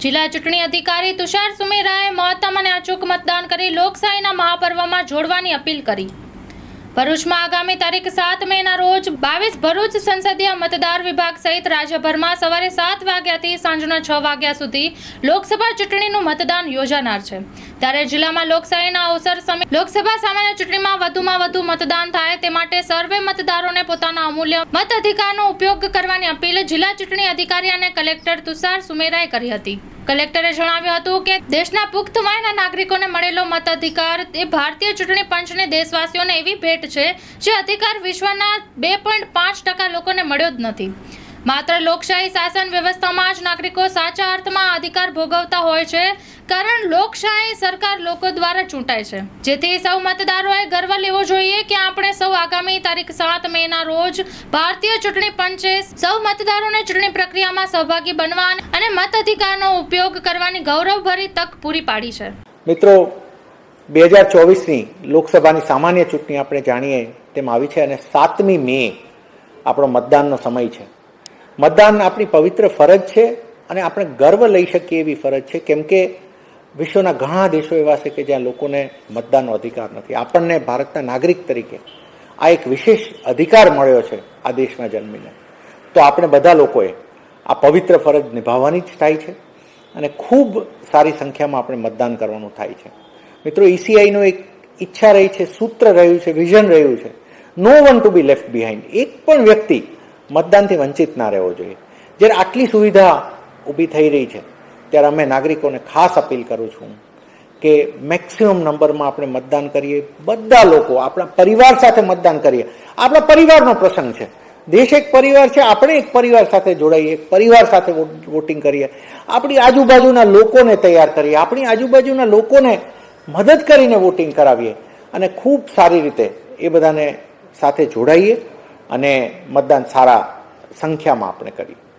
જિલ્લા ચૂંટણી અધિકારી તુષાર સુમેરાએ મહત્તમ અને અચૂક મતદાન કરી લોકશાહીના મહાપર્વમાં જોડવાની અપીલ કરી. ભરૂચમાં આગામી તારીખ સાત મેના રોજ બાવીસ ભરૂચ સંસદીય મતદાર વિભાગ સહિત રાજ્યભરમાં સવારે સાત વાગ્યાથી સાંજના છ વાગ્યા સુધી લોકસભા ચૂંટણીનું મતદાન યોજાનાર છે. ત્યારે જિલ્લામાં લોકશાહીના અવસર સમય લોકસભા સામાન્ય ચૂંટણીમાં વધુમાં વધુ મતદાન થાય તે માટે સર્વે મતદારોને પોતાના અમૂલ્ય મત અધિકારનો ઉપયોગ કરવાની અપીલ જિલ્લા ચૂંટણી અધિકારી અને કલેક્ટર તુષાર સુમેરાએ કરી હતી. કલેક્ટરે જણાવ્યું હતું કે દેશના પુખ્ત વયના નાગરિકોને મળેલો મતાધિકાર એ ભારતીય ચૂંટણી પંચને દેશવાસીઓને એવી ભેટ છે જે અધિકાર વિશ્વના બે પોઈન્ટ પાંચ ટકા લોકોને મળ્યો જ નથી. માત્ર લોકશાહી શાસન વ્યવસ્થામાં જ નાગરિકો સાચા અર્થમાં અધિકાર ભોગવતા હોય છે કારણ લોકશાહી સરકાર લોકો દ્વારા ચૂંટાય છે. જેથી સૌ મતદારોએ ગર્વ લેવો જોઈએ કે આપણે સૌ આગામી તારીખ સાત મેના રોજ ભારતીય ચૂંટણી પંચે સૌ મતદારોને ચૂંટણી પ્રક્રિયામાં સહભાગી બનવા અને મત અધિકારનો ઉપયોગ કરવાની ગૌરવભરી તક પૂરી પાડી છે. મિત્રો, બે હજાર ચોવીસની લોકસભાની સામાન્ય ચૂંટણી આપણે જાણીએ તેમ આવી છે અને સાતમી મે આપણો મતદાનનો સમય છે. મતદાન આપણી પવિત્ર ફરજ છે અને આપણે ગર્વ લઈ શકીએ એવી ફરજ છે. કેમ કે વિશ્વના ઘણા દેશો એવા છે કે જ્યાં લોકોને મતદાનનો અધિકાર નથી. આપણને ભારતના નાગરિક તરીકે આ એક વિશેષ અધિકાર મળ્યો છે આ દેશમાં જન્મીને. તો આપણે બધા લોકોએ આ પવિત્ર ફરજ નિભાવવાની જ થાય છે અને ખૂબ સારી સંખ્યામાં આપણે મતદાન કરવાનું થાય છે. મિત્રો, ઈસીઆઈનો એક ઈચ્છા રહી છે, સૂત્ર રહ્યું છે, વિઝન રહ્યું છે. No one to be left behind. એક પણ વ્યક્તિ મતદાનથી વંચિત ના રહેવો જોઈએ. જ્યારે આટલી સુવિધા ઊભી થઈ રહી છે ત્યારે અમે નાગરિકોને ખાસ અપીલ કરું છું કે મેક્સિમમ નંબરમાં આપણે મતદાન કરીએ. બધા લોકો, આપણા પરિવાર સાથે મતદાન કરીએ. આપણા પરિવારનો પ્રસંગ છે. દેશ એક પરિવાર છે, આપણે એક પરિવાર સાથે જોડાઈએ એક પરિવાર સાથે વોટિંગ કરીએ. આપણી આજુબાજુના લોકોને તૈયાર કરીએ. આપણી આજુબાજુના લોકોને મદદ કરીને વોટિંગ કરાવીએ. અને ખૂબ સારી રીતે એ બધાને સાથે જોડાઈએ અને મતદાન સારા સંખ્યામાં આપણે કરીએ.